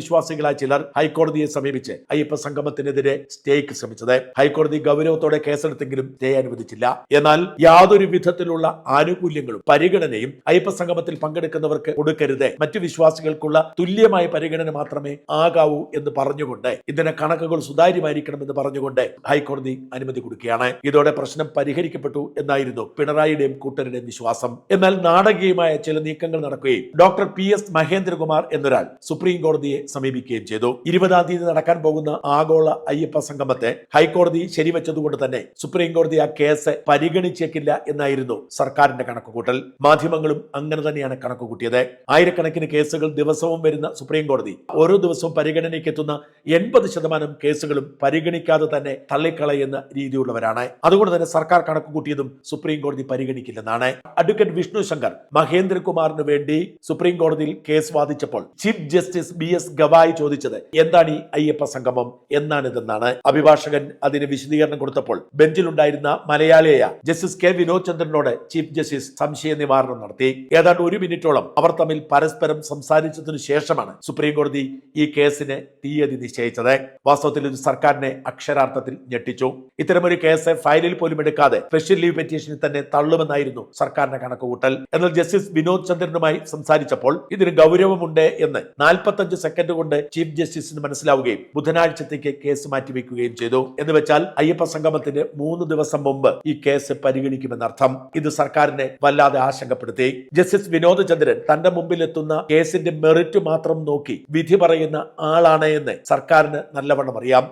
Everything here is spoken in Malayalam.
വിശ്വാസികളായ ചിലർ ഹൈക്കോടതിയെ സമീപിച്ച് അയ്യപ്പ സംഗമത്തിനെതിരെ സ്റ്റേക്ക് ശ്രമിച്ചത്. ഹൈക്കോടതി ഗൗരവത്തോടെ കേസെടുത്തെങ്കിലും സ്റ്റേ അനുവദിച്ചില്ല. എന്നാൽ യാതൊരു വിധത്തിലുള്ള ആനുകൂല്യങ്ങളും പരിഗണനയും അയ്യപ്പ സംഗമത്തിൽ പങ്കെടുക്കുന്നവർക്ക് കൊടുക്കരുത്. മറ്റു വിശ്വാസികൾക്കുള്ള തുല്യമായ പരിഗണന മാത്രമേ ആകാവൂ എന്ന് പറഞ്ഞുകൊണ്ട് ഇതിന്റെ കണക്കുകൾ സുതാര്യമായിരിക്കണമെന്ന് പറഞ്ഞുകൊണ്ട് ഹൈക്കോടതി അനുമതി കൊടുക്കുകയാണ്. ഇതോടെ പ്രശ്നം പരിഹരിക്കപ്പെട്ടു എന്നായിരുന്നു പിണറായിയുടെയും കൂട്ടരുടെയും വിശ്വാസം. എന്നാൽ നാടകീയമായ ചില നീക്കങ്ങൾ നടക്കുകയും ഡോക്ടർ പി എസ് മഹേന്ദ്രകുമാർ എന്നൊരാൾ സുപ്രീം കോടതിയെ സമീപിക്കുകയും ചെയ്തു. ഇരുപതാം തീയതി നടക്കാൻ പോകുന്ന ആഗോള അയ്യപ്പ സംഗമത്തെ ഹൈക്കോടതി ശരിവെച്ചതുകൊണ്ട് തന്നെ സുപ്രീം കോടതി ആ കേസ് പരിഗണിച്ചേക്കില്ല എന്നായിരുന്നു സർക്കാരിന്റെ കണക്കുകൂട്ടൽ. മാധ്യമങ്ങളും അങ്ങനെ തന്നെയാണ് കണക്കുകൂട്ടിയത്. ആയിരക്കണക്കിന് കേസുകൾ ദിവസവും വരുന്ന സുപ്രീം കോടതി ഓരോ ദിവസവും പരിഗണനയ്ക്ക് എത്തുന്ന എൺപത് ശതമാനം കേസുകളും പരിഗണിക്കാതെ തന്നെ തള്ളിക്കളയുന്ന രീതിയുള്ളവരാണ്. അതുകൊണ്ട് തന്നെ സർക്കാർ കണക്കുകൂട്ടിയതും സുപ്രീം കോടതി പരിഗണിക്കില്ലെന്നാണ്. അഡ്വക്കേറ്റ് വിഷ്ണു ശങ്കർ മഹേന്ദ്രകുമാറിന് വേണ്ടി സുപ്രീം കോടതിയിൽ case വാദിച്ചപ്പോൾ chief justice B S Gavai ചോദിച്ചത് എന്താണ് ഈ അയ്യപ്പ സംഗമം? എന്നാണിതെന്നാണ്? അഭിഭാഷകൻ അതിന് വിശദീകരണം കൊടുത്തപ്പോൾ ബെഞ്ചിലുണ്ടായിരുന്ന മലയാളിയായ ജസ്റ്റിസ് കെ. വിനോദ് ചന്ദ്രനോട് ചീഫ് ജസ്റ്റിസ് സംശയ നിവാരണം നടത്തി. ഏതാണ്ട് ഒരു മിനിറ്റോളം അവർ തമ്മിൽ പരസ്പരം സംസാരിച്ചതിനു ശേഷമാണ് സുപ്രീം കോടതി ഈ കേസിന് തീയതി നിശ്ചയിച്ചത്. വാസ്തവത്തിൽ ഇത് സർക്കാരിനെ അക്ഷരാർത്ഥത്തിൽ ഞെട്ടിച്ചു. ഇത്തരമൊരു കേസ് ഫയലിൽ പോലും എടുക്കാതെ സ്പെഷ്യൽ ലീവ് പെറ്റീഷനിൽ തന്നെ തള്ളുമെന്നായിരുന്നു സർക്കാരിന്റെ കണക്കുകൂട്ടൽ. എന്നാൽ ജസ്റ്റിസ് വിനോദ് ചന്ദ്രനുമായി സംസാരിച്ചപ്പോൾ ഇതിന് ഗൗരവമുണ്ട് എന്ന് നാൽപ്പത്തഞ്ച് സെക്കൻഡ് കൊണ്ട് ചീഫ് ജസ്റ്റിസിന് മനസ്സിലാവുകയും ബുധനാഴ്ചത്തേക്ക് കേസ് മാറ്റിവെക്കുകയും ചെയ്തു. എന്ന് വെച്ചാൽ അയ്യപ്പ സംഗമത്തിന് മൂന്ന് ദിവസം മുമ്പ് ഈ കേസ് പരിഗണിക്കുമെന്നർത്ഥം. ഇത് സർക്കാരിനെ വല്ലാതെ ആശങ്കപ്പെടുത്തി. ജസ്റ്റിസ് വിനോദ് ചന്ദ്രൻ തന്റെ മുമ്പിലെത്തുന്ന കേസിന്റെ മെറിറ്റ് മാത്രം നോക്കി വിധി പറയുന്ന ആളാണ് എന്ന് സർക്കാരിന് നല്ലവണ്ണം അറിയാം.